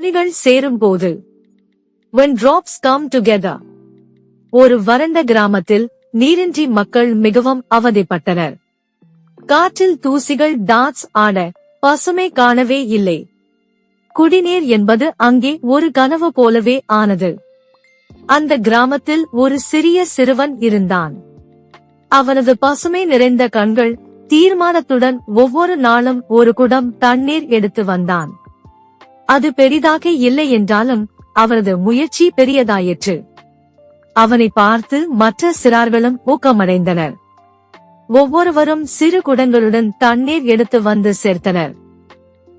துளிகள் சேரும் போது வென் drops கம் டுகெதர் ஒரு வறண்ட கிராமத்தில் நீரின்றி மக்கள் மிகவும் அவதிப்பட்டனர். காற்றில் தூசிகள் டாட்ஸ் ஆட பசுமை காணவே இல்லை. குடிநீர் என்பது அங்கே ஒரு கனவு போலவே ஆனது. அந்த கிராமத்தில் ஒரு சிறிய சிறுவன் இருந்தான். அவனது பசுமை நிறைந்த கண்கள் தீர்மானத்துடன் ஒவ்வொரு நாளும் ஒரு குடம் தண்ணீர் எடுத்து வந்தான். அது பெரிதாக இல்லை என்றாலும் அவரது முயற்சி பெரியதாயிற்று. அவனை பார்த்து மற்ற சிறார்களும் ஊக்கமடைந்தனர். ஒவ்வொருவரும் சிறு குடங்களுடன் தண்ணீர் எடுத்து வந்து சேர்த்தனர்.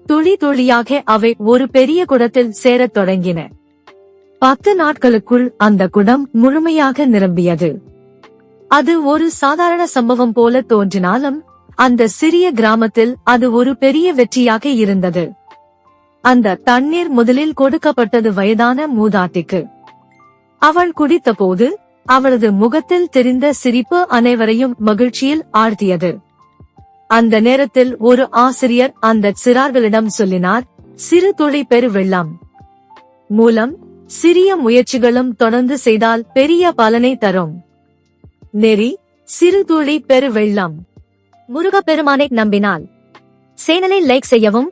துளி துளியாக அவை ஒரு பெரிய குடத்தில் சேரத் தொடங்கின. பத்து நாட்களுக்குள் அந்த குடம் முழுமையாக நிரம்பியது. அது ஒரு சாதாரண சம்பவம் போல தோன்றினாலும் அந்த சிறிய கிராமத்தில் அது ஒரு பெரிய வெற்றியாக இருந்தது. அந்த தண்ணீர் முதலில் கொடுக்கப்பட்டது வயதான மூதாட்டிக்கு. அவள் குடித்தபோது அவளது முகத்தில் தெரிந்த சிரிப்பு அனைவரையும் மகிழ்ச்சியில் ஆழ்த்தியது. அந்த நேரத்தில் ஒரு ஆசிரியர் அந்த சிறார்களிடம் சொல்லினார் சிறு துளி பெரு வெள்ளம். மூலம் சிறிய முயற்சிகளும் தொடர்ந்து செய்தால் பெரிய பலனை தரும். நெறி சிறு துளி பெரு வெள்ளம். முருகப்பெருமானை நம்பினால். சேனலை லைக் செய்யவும்